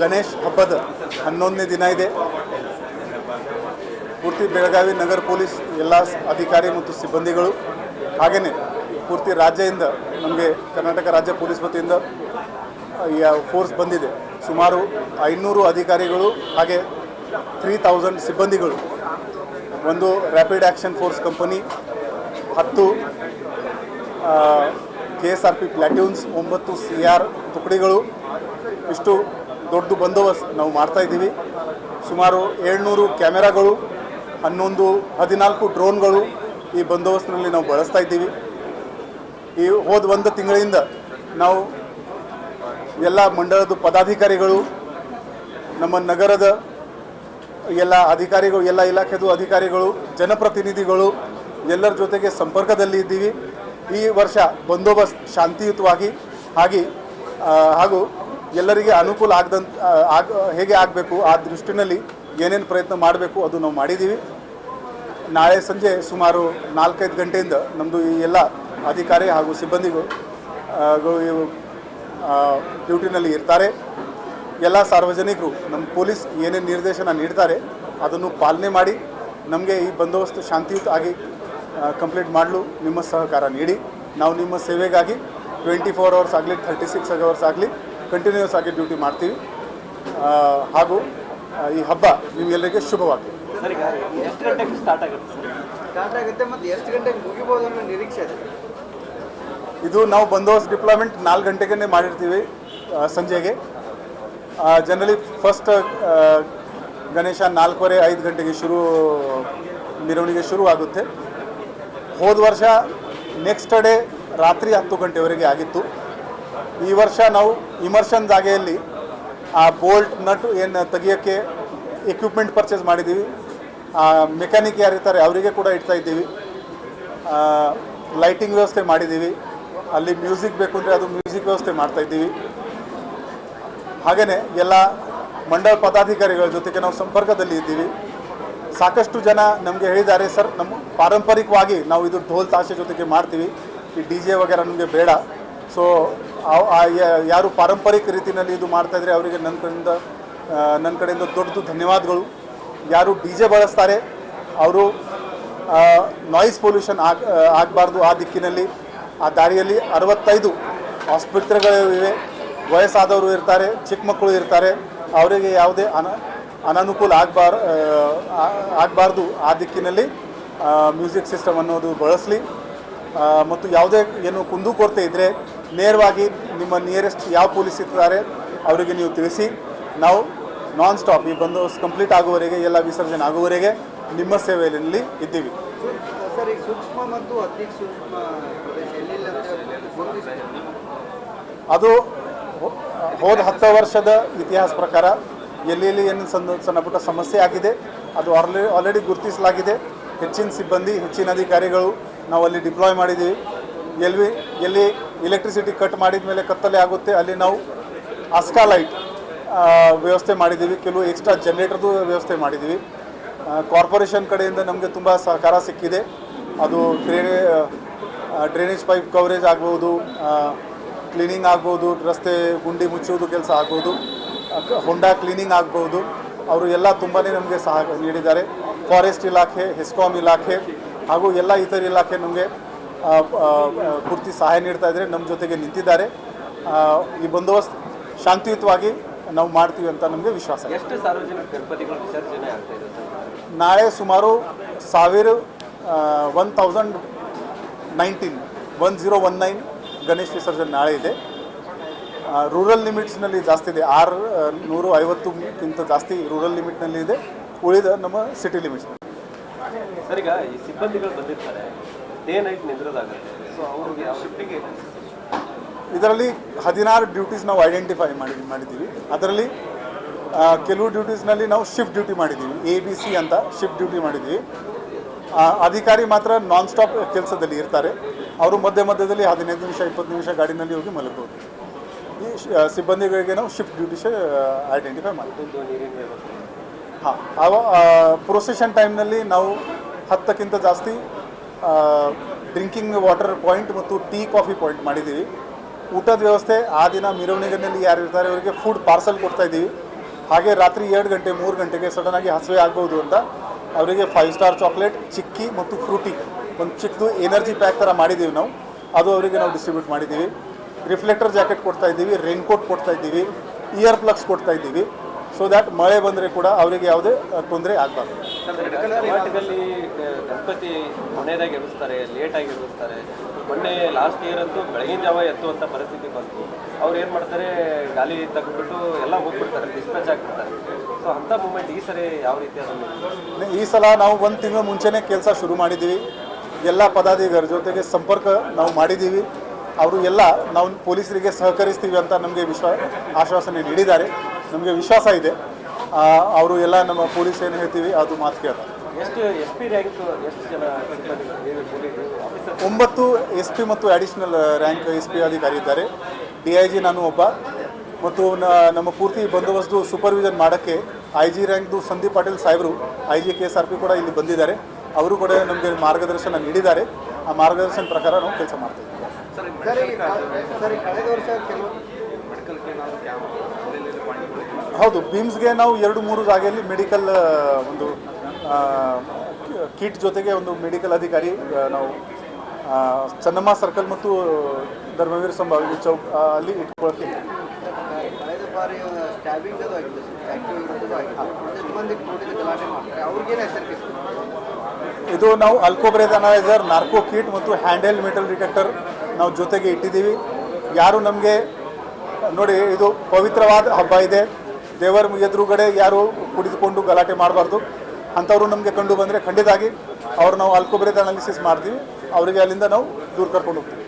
ಗಣೇಶ್ ಹಬ್ಬದ ಹನ್ನೊಂದನೇ ದಿನ ಇದೆ. ಪೂರ್ತಿ ಬೆಳಗಾವಿ ನಗರ ಪೊಲೀಸ್ ಎಲ್ಲ ಅಧಿಕಾರಿ ಮತ್ತು ಸಿಬ್ಬಂದಿಗಳು ಹಾಗೆಯೇ ಪೂರ್ತಿ ರಾಜ್ಯದಿಂದ ನಮಗೆ ಕರ್ನಾಟಕ ರಾಜ್ಯ ಪೊಲೀಸ್ ವತಿಯಿಂದ ಫೋರ್ಸ್ ಬಂದಿದೆ. ಸುಮಾರು ಐನೂರು ಅಧಿಕಾರಿಗಳು ಹಾಗೆ ತ್ರೀ ತೌಸಂಡ್ ಸಿಬ್ಬಂದಿಗಳು. ಒಂದು ರ್ಯಾಪಿಡ್ ಆ್ಯಕ್ಷನ್ ಫೋರ್ಸ್ ಕಂಪನಿ ಹತ್ತು K S R P platoons ಒಂಬತ್ತು ಸಿ ಆರ್ ತುಕಡಿಗಳು, ಇಷ್ಟು ದೊಡ್ಡ ಬಂದೋಬಸ್ತ್ ನಾವು ಮಾಡ್ತಾ ಇದ್ದೀವಿ. ಸುಮಾರು ಏಳ್ನೂರು ಕ್ಯಾಮೆರಾಗಳು, ಹನ್ನೊಂದು, ಹದಿನಾಲ್ಕು ಡ್ರೋನ್ಗಳು ಈ ಬಂದೋಬಸ್ತ್ನಲ್ಲಿ ನಾವು ಬಳಸ್ತಾ ಇದ್ದೀವಿ. ಈ ಹೋದ ಒಂದು ತಿಂಗಳಿಂದ ನಾವು ಎಲ್ಲ ಮಂಡಳದ ಪದಾಧಿಕಾರಿಗಳು, ನಮ್ಮ ನಗರದ ಎಲ್ಲ ಅಧಿಕಾರಿಗಳು, ಎಲ್ಲ ಇಲಾಖೆದು ಅಧಿಕಾರಿಗಳು, ಜನಪ್ರತಿನಿಧಿಗಳು ಎಲ್ಲರ ಜೊತೆಗೆ ಸಂಪರ್ಕದಲ್ಲಿ ಇದ್ದೀವಿ. ಈ ವರ್ಷ ಬಂದೋಬಸ್ತ್ ಶಾಂತಿಯುತವಾಗಿ, ಹಾಗೆ ಹಾಗೂ ಎಲ್ಲರಿಗೆ ಅನುಕೂಲ ಆಗದಂತ ಆಗ, ಹೇಗೆ ಆಗಬೇಕು, ಆ ದೃಷ್ಟಿನಲ್ಲಿ ಏನೇನು ಪ್ರಯತ್ನ ಮಾಡಬೇಕು ಅದು ನಾವು ಮಾಡಿದ್ದೀವಿ. ನಾಳೆ ಸಂಜೆ ಸುಮಾರು ನಾಲ್ಕೈದು ಗಂಟೆಯಿಂದ ನಮ್ಮದು ಈ ಎಲ್ಲ ಅಧಿಕಾರಿ ಹಾಗೂ ಸಿಬ್ಬಂದಿಗಳು ಡ್ಯೂಟಿನಲ್ಲಿ ಇರ್ತಾರೆ. ಎಲ್ಲ ಸಾರ್ವಜನಿಕರು, ನಮ್ಮ ಪೊಲೀಸ್ ಏನೇನು ನಿರ್ದೇಶನ ನೀಡ್ತಾರೆ, ಅದನ್ನು ಪಾಲನೆ ಮಾಡಿ, ನಮಗೆ ಈ ಬಂದೋಬಸ್ತ್ ಶಾಂತಿಯುತ ಆಗಿ ಕಂಪ್ಲೀಟ್ ಮಾಡಲು, ನಿಮ್ಮ ಸಹಕಾರ ನೀಡಿ. ನಾವು ನಿಮ್ಮ ಸೇವೆಗಾಗಿ ಟ್ವೆಂಟಿ ಫೋರ್ ಅವರ್ಸ್ ಆಗಲಿ, ಥರ್ಟಿ ಸಿಕ್ಸ್ ಅವರ್ಸ್ ಆಗಲಿ ಕಂಟಿನ್ಯೂಸ್ ಆಗಿ ಡ್ಯೂಟಿ ಮಾಡ್ತೀವಿ. ಆ, ಹಾಗೂ ಈ ಹಬ್ಬ ನಿಮಗೆಲ್ಲರಿಗೆ ಶುಭವಾಗಲಿ. ಎಷ್ಟು ಗಂಟೆಗೆ ಸ್ಟಾರ್ಟ್ ಆಗುತ್ತೆ ಸರ್? ಸ್ಟಾರ್ಟ್ ಆಗುತ್ತೆ ಮತ್ತು ಗಂಟೆಗೆ ಮುಗಿಬೋದು ಅನ್ನೋ ನಿರೀಕ್ಷೆ ಇದು. ನಾವು ಬಂದೋಬಸ್ತ್ ಡಿಪ್ಲಾಯ್ಮೆಂಟ್ ನಾಲ್ಕು ಗಂಟೆಗೆ ಮಾಡಿರ್ತೀವಿ ಆ, ಸಂಜೆಗೆ. ಜನರಲಿ ಫಸ್ಟ್ ಗಣೇಶ ನಾಲ್ಕೂವರೆ ಐದು ಗಂಟೆಗೆ ಶುರು ಮೆರವಣಿಗೆ ಶುರು ಆಗುತ್ತೆ. ಹೋದ ವರ್ಷ ನೆಕ್ಸ್ಟ್ ಡೇ ರಾತ್ರಿ ಹತ್ತು ಗಂಟೆವರೆಗೆ ಆಗಿತ್ತು. ಈ ವರ್ಷ ನಾವು ಇಮರ್ಷನ್ ಜಾಗೆಯಲ್ಲಿ ಆ ಬೋಲ್ಟ್ ನಟ್ ಏನು ತೆಗಿಯೋಕ್ಕೆ ಎಕ್ವಿಪ್ಮೆಂಟ್ ಪರ್ಚೇಸ್ ಮಾಡಿದ್ದೀವಿ. ಮೆಕ್ಯಾನಿಕ್ ಯಾರಿರ್ತಾರೆ ಅವರಿಗೆ ಕೂಡ ಇಡ್ತಾ ಇದ್ದೀವಿ. ಲೈಟಿಂಗ್ ವ್ಯವಸ್ಥೆ ಮಾಡಿದ್ದೀವಿ. ಅಲ್ಲಿ ಮ್ಯೂಸಿಕ್ ಬೇಕು ಅಂದರೆ ಅದು ಮ್ಯೂಸಿಕ್ ವ್ಯವಸ್ಥೆ ಮಾಡ್ತಾ ಇದ್ದೀವಿ. ಹಾಗೆಯೇ ಎಲ್ಲ ಮಂಡಲ ಪದಾಧಿಕಾರಿಗಳ ಜೊತೆಗೆ ನಾವು ಸಂಪರ್ಕದಲ್ಲಿ ಇದ್ದೀವಿ. ಸಾಕಷ್ಟು ಜನ ನಮಗೆ ಹೇಳಿದ್ದಾರೆ, ಸರ್ ನಮ್ಮ ಪಾರಂಪರಿಕವಾಗಿ ನಾವು ಇದು ಢೋಲ್ ತಾಸೆ ಜೊತೆಗೆ ಮಾಡ್ತೀವಿ. ಈ ಡಿ ಜೆ ನಮಗೆ ಬೇಡ. ಸೊ ಯಾರು ಪಾರಂಪರಿಕ ರೀತಿಯಲ್ಲಿ ಇದು ಮಾಡ್ತಾಯಿದ್ರೆ ಅವರಿಗೆ ನನ್ನ ಕಡೆಯಿಂದ ನನ್ನ ಕಡೆಯಿಂದ ದೊಡ್ಡದು ಧನ್ಯವಾದಗಳು. ಯಾರು ಡಿ ಜೆ ಬಳಸ್ತಾರೆ, ಅವರು ನಾಯ್ಸ್ ಪೊಲ್ಯೂಷನ್ ಆಗ ಆಗಬಾರ್ದು ಆ ದಿಕ್ಕಿನಲ್ಲಿ. ಆ ದಾರಿಯಲ್ಲಿ ಅರವತ್ತೈದು ಆಸ್ಪತ್ರೆಗಳು ಇವೆ ವಯಸ್ಸಾದವರು ಇರ್ತಾರೆ, ಚಿಕ್ಕ ಮಕ್ಕಳು ಇರ್ತಾರೆ, ಅವರಿಗೆ ಯಾವುದೇ ಅನ, ಅನನುಕೂಲ ಆಗಬಾರ ಆಗಬಾರ್ದು ಆ ದಿಕ್ಕಿನಲ್ಲಿ ಮ್ಯೂಸಿಕ್ ಸಿಸ್ಟಮ್ ಅನ್ನೋದು ಬಳಸಲಿ. ಮತ್ತು ಯಾವುದೇ ಏನು ಕುಂದುಕೊರತೆ ಇದ್ದರೆ ನೇರವಾಗಿ ನಿಮ್ಮ ನಿಯರೆಸ್ಟ್ ಯಾವ ಪೊಲೀಸ್ ಇರ್ತಾರೆ ಅವರಿಗೆ ನೀವು ತಿಳಿಸಿ. ನಾವು ನಾನ್ ಸ್ಟಾಪ್ ಈ ಬಂದೋಬಸ್ತ್ ಕಂಪ್ಲೀಟ್ ಆಗುವವರೆಗೆ ಎಲ್ಲ ವಿಸರ್ಜನೆ ಆಗುವವರೆಗೆ ನಿಮ್ಮ ಸೇವೆಯಲ್ಲಿ ಇದ್ದೀವಿ. ಅದು ಹೋದ ಹತ್ತು ವರ್ಷದ ಇತಿಹಾಸ ಪ್ರಕಾರ ಎಲ್ಲೆಲ್ಲಿ ಏನು ಸಣ್ಣ ಸಣ್ಣ ಪುಟ್ಟ ಸಮಸ್ಯೆ ಆಗಿದೆ ಅದು ಆಲ್ರೆಡಿ ಆಲ್ರೆಡಿ ಗುರುತಿಸಲಾಗಿದೆ. ಹೆಚ್ಚಿನ ಸಿಬ್ಬಂದಿ ಹೆಚ್ಚಿನ ಅಧಿಕಾರಿಗಳು ನಾವು ಅಲ್ಲಿ ಡಿಪ್ಲಾಯ್ ಮಾಡಿದ್ದೀವಿ. ಎಲ್ಲಿ ಎಲ್ಲಿ ಎಲೆಕ್ಟ್ರಿಸಿಟಿ ಕಟ್ ಮಾಡಿದ ಮೇಲೆ ಕತ್ತಲೆ ಆಗುತ್ತೆ. ಅಲ್ಲಿ ನಾವು ಅಸ್ಕಾ ಲೈಟ್ ವ್ಯವಸ್ಥೆ ಮಾಡಿದ್ದೀವಿ. ಕೆಲವು ಎಕ್ಸ್ಟ್ರಾ ಜನ್ರೇಟರ್ದು ವ್ಯವಸ್ಥೆ ಮಾಡಿದ್ದೀವಿ. ಕಾರ್ಪೊರೇಷನ್ ಕಡೆಯಿಂದ ನಮಗೆ ತುಂಬ ಸಹಕಾರ ಸಿಕ್ಕಿದೆ. ಅದು ಡ್ರೈನೇ ಡ್ರೈನೇಜ್ ಪೈಪ್ ಕವರೇಜ್ ಆಗ್ಬೋದು ಕ್ಲೀನಿಂಗ್ ಆಗ್ಬೋದು, ರಸ್ತೆ ಗುಂಡಿ ಮುಚ್ಚುವುದು ಕೆಲಸ ಆಗ್ಬೋದು ಹೊಂಡಾ ಕ್ಲೀನಿಂಗ್ ಆಗ್ಬೋದು. ಅವರು ಎಲ್ಲ ತುಂಬಾ ನಮಗೆ ಸಹ ನೀಡಿದ್ದಾರೆ. ಫಾರೆಸ್ಟ್ ಇಲಾಖೆ ಹೆಸ್ಕಾಮ್ ಇಲಾಖೆ ಹಾಗೂ ಎಲ್ಲ ಇತರ ಇಲಾಖೆ ನಮಗೆ ಪೂರ್ತಿ ಸಹಾಯ ನೀಡ್ತಾ ಇದ್ದಾರೆ ನಮ್ಮ ಜೊತೆಗೆ ನಿಂತಿದ್ದಾರೆ. ಈ ಬಂದೋಬಸ್ತ್ ಶಾಂತಿಯುತವಾಗಿ ನಾವು ಮಾಡ್ತೀವಿ ಅಂತ ನಮಗೆ ವಿಶ್ವಾಸ ಇದೆ. ಎಷ್ಟು ಸಾರ್ವಜನಿಕ ಗಣಪತಿಗಳು ವಿಸರ್ಜನೆ ಆಗ್ತಾ ಇದೆ ನಾಳೆ ಸುಮಾರು ಸಾವಿರ one thousand nineteen one zero one nine Ganesh ವಿಸರ್ಜನೆ ನಾಳೆ ಇದೆ. ರೂರಲ್ ಲಿಮಿಟ್ಸ್ನಲ್ಲಿ ಜಾಸ್ತಿ ಇದೆ. ಆರು ನೂರು ಐವತ್ತಕ್ಕಿಂತ ಜಾಸ್ತಿ ರೂರಲ್ ಲಿಮಿಟ್ನಲ್ಲಿ ಇದೆ. ಉಳಿದ ನಮ್ಮ ಸಿಟಿ ಲಿಮಿಟ್ಸ್ ಸರ್ ಈಗ ಈ ಸಿಬ್ಬಂದಿಗಳು ಬಂದಿರ್ತಾರೆ. Day night ನಿದ್ರದಾಗುತ್ತೆ. ಸೊ ಅವ್ರಿಗೆ ಶಿಫ್ಟಿಗೆ ಇದರಲ್ಲಿ ಹದಿನಾರು ಡ್ಯೂಟೀಸ್ ನಾವು ಐಡೆಂಟಿಫೈ ಮಾಡಿ ಮಾಡಿದ್ದೀವಿ. ಅದರಲ್ಲಿ ಕೆಲವು ಡ್ಯೂಟೀಸ್ನಲ್ಲಿ ನಾವು ಶಿಫ್ಟ್ ಡ್ಯೂಟಿ ಮಾಡಿದ್ದೀವಿ. ಎ ಬಿ ಸಿ ಅಂತ ಶಿಫ್ಟ್ ಡ್ಯೂಟಿ ಮಾಡಿದ್ದೀವಿ. ಅಧಿಕಾರಿ ಮಾತ್ರ ನಾನ್ ಸ್ಟಾಪ್ ಕೆಲಸದಲ್ಲಿ ಇರ್ತಾರೆ. ಅವರು ಮಧ್ಯ ಮಧ್ಯದಲ್ಲಿ ಹದಿನೈದು ನಿಮಿಷ ಇಪ್ಪತ್ತು ನಿಮಿಷ ಗಾಡಿನಲ್ಲಿ ಹೋಗಿ ಮಲಗಬಹುದು ಈ ಸಿಬ್ಬಂದಿಗಳಿಗೆ ನಾವು ಶಿಫ್ಟ್ ಡ್ಯೂಟೀಸ್ ಐಡೆಂಟಿಫೈ ಮಾಡ್ತೀವಿ ಹಾಂ ಪ್ರೊಸೆಷನ್ ಟೈಮ್ನಲ್ಲಿ ನಾವು ಹತ್ತಕ್ಕಿಂತ ಜಾಸ್ತಿ ಡ್ರಿಂಕಿಂಗ್ ವಾಟರ್ ಪಾಯಿಂಟ್ ಮತ್ತು ಟೀ ಕಾಫಿ ಪಾಯಿಂಟ್ ಮಾಡಿದ್ದೀವಿ. ಊಟದ ವ್ಯವಸ್ಥೆ, ಆ ದಿನ ಮೆರವಣಿಗೆಯಲ್ಲಿ ಯಾರು ಇರ್ತಾರೆ ಅವರಿಗೆ ಫುಡ್ ಪಾರ್ಸಲ್ ಕೊಡ್ತಾ ಇದ್ದೀವಿ. ಹಾಗೆ ರಾತ್ರಿ ಎರಡು ಗಂಟೆ, ಮೂರು ಗಂಟೆಗೆ ಸಡನ್ನಾಗಿ ಹಸಿವೆ ಆಗ್ಬೋದು ಅಂತ ಅವರಿಗೆ ಫೈವ್ ಸ್ಟಾರ್ ಚಾಕ್ಲೇಟ್ ಚಿಕ್ಕಿ ಮತ್ತು ಫ್ರೂಟಿ ಒಂದು ಚಿಕ್ಕದು ಎನರ್ಜಿ ಪ್ಯಾಕ್ ಥರ ಮಾಡಿದ್ದೀವಿ ನಾವು. ಅದು ಅವರಿಗೆ ನಾವು ಡಿಸ್ಟ್ರಿಬ್ಯೂಟ್ ಮಾಡಿದ್ದೀವಿ. ರಿಫ್ಲೆಕ್ಟರ್ ಜಾಕೆಟ್ ಕೊಡ್ತಾ ಇದ್ದೀವಿ ರೈನ್ಕೋಟ್ ಕೊಡ್ತಾ ಇದ್ದೀವಿ ಇಯರ್ ಪ್ಲಗ್ಸ್ ಕೊಡ್ತಾ ಇದ್ದೀವಿ. ಸೊ ದ್ಯಾಟ್ ಮಳೆ ಬಂದರೆ ಕೂಡ ಅವರಿಗೆ ಯಾವುದೇ ತೊಂದರೆ ಆಗಬಾರ್ದು. ಆ, ಗಣಪತಿ ಕೊನೆಯದಾಗಿ ಇರಿಸ್ತಾರೆ ಲೇಟಾಗಿ ಇರಿಸ್ತಾರೆ ಮೊನ್ನೆ ಲಾಸ್ಟ್ ಇಯರ್ ಅಂತೂ ಬೆಳಗಿನ ಜಾವ ಎತ್ತುವಂಥ ಪರಿಸ್ಥಿತಿ ಬಂತು. ಅವ್ರು ಏನು ಮಾಡ್ತಾರೆ ಗಾಲಿ ತೆಗೆದ್ಬಿಟ್ಟು ಎಲ್ಲ ಹೋಗ್ಬಿಡ್ತಾರೆ ಡಿಸ್ಪ್ಯಾಚ್ ಆಗಿಬಿಡ್ತಾರೆ. ಸೊ ಅಂಥ ಮೂಮೆಂಟ್ ಈ ಸರಿ ಯಾವ ರೀತಿ ಅದನ್ನು ಈ ಸಲ ನಾವು ಒಂದು ತಿಂಗಳ ಮುಂಚೆನೇ ಕೆಲಸ ಶುರು ಮಾಡಿದ್ದೀವಿ. ಎಲ್ಲ ಪದಾಧಿಕಾರಿ ಜೊತೆಗೆ ಸಂಪರ್ಕ ನಾವು ಮಾಡಿದ್ದೀವಿ. ಅವರು ಎಲ್ಲ ನಾವು ಪೊಲೀಸರಿಗೆ ಸಹಕರಿಸ್ತೀವಿ ಅಂತ ನಮಗೆ ವಿಶ್ವ ಆಶ್ವಾಸನೆ ನೀಡಿದ್ದಾರೆ. ನಮಗೆ ವಿಶ್ವಾಸ ಇದೆ. ಅವರು ಎಲ್ಲ ನಮ್ಮ ಪೊಲೀಸ್ ಏನು ಹೇಳ್ತೀವಿ ಅದು ಮಾತು ಕೇಳ್ತಾರೆ ಎಷ್ಟು ರ್ಯಾಂಕ್ ಎಷ್ಟು ಜನ ಸಿಬ್ಬಂದಿಗಳು ಒಂಬತ್ತು ಎಸ್ ಪಿ ಮತ್ತು ಅಡಿಷನಲ್ ರ್ಯಾಂಕ್ ಎಸ್ ಪಿ ಅಧಿಕಾರಿ ಇದ್ದಾರೆ. ಡಿ ಐ ಜಿ ನಾನು ಒಬ್ಬ. ಮತ್ತು ನ- ನಮ್ಮ ಪೂರ್ತಿ ಬಂದೋಬಸ್ತು ಸೂಪರ್ವಿಷನ್ ಮಾಡೋಕ್ಕೆ ಐ ಜಿ ರ್ಯಾಂಕ್ದು ಸಂದೀಪ್ ಪಾಟೀಲ್ ಸಾಹೇಬರು I G K S R P ಕೂಡ ಇಲ್ಲಿ ಬಂದಿದ್ದಾರೆ. ಅವರು ಕೂಡ ನಮಗೆ ಮಾರ್ಗದರ್ಶನ ನೀಡಿದ್ದಾರೆ. ಆ ಮಾರ್ಗದರ್ಶನ ಪ್ರಕಾರ ನಾವು ಕೆಲಸ ಮಾಡ್ತೀವಿ ಸರ್ ಈ ಸರ್ ಈ ಕಳೆದ ವರ್ಷ ಕೆಲವು ಹೌದು ಬೀಮ್ಸ್ಗೆ ನಾವು ಎರಡು ಮೂರು ಜಾಗೆಯಲ್ಲಿ ಮೆಡಿಕಲ್ ಒಂದು ಕಿಟ್ ಜೊತೆಗೆ ಒಂದು ಮೆಡಿಕಲ್ ಅಧಿಕಾರಿ ನಾವು ಚನ್ನಮ್ಮ ಸರ್ಕಲ್ ಮತ್ತು ಧರ್ಮವೀರ್ ಸಂಭಾವಿ ಚೌಕ್ ಅಲ್ಲಿ ಇಟ್ಕೊಳ್ತೀವಿ. ಇದು ನಾವು ಅಲ್ಕೋಬ್ರೇದ್ ಅನಲೈಸರ್ ನಾರ್ಕೋ ಕಿಟ್ ಮತ್ತು ಹ್ಯಾಂಡಲ್ ಮೆಟಲ್ ಡಿಟೆಕ್ಟರ್ ನಾವು ಜೊತೆಗೆ ಇಟ್ಟಿದ್ದೀವಿ. ಯಾರು ನಮಗೆ ನೋಡಿ ಇದು ಪವಿತ್ರವಾದ ಹಬ್ಬ ಇದೆ. ದೇವರ ಎದುರುಗಡೆ ಯಾರು ಕುಡಿದುಕೊಂಡು ಗಲಾಟೆ ಮಾಡಬಾರ್ದು. ಅಂಥವ್ರು ನಮಗೆ ಕಂಡು ಬಂದರೆ ಖಂಡಿತಾಗಿ ಅವ್ರು ನಾವು ಅಲ್ಕೋಬ್ರೇದ್ ಅನಾಲಿಸಿಸ್ ಮಾಡ್ತೀವಿ. ಅವರಿಗೆ ಅಲ್ಲಿಂದ ನಾವು ದೂರ ಕರ್ಕೊಂಡು ಹೋಗ್ತೀವಿ.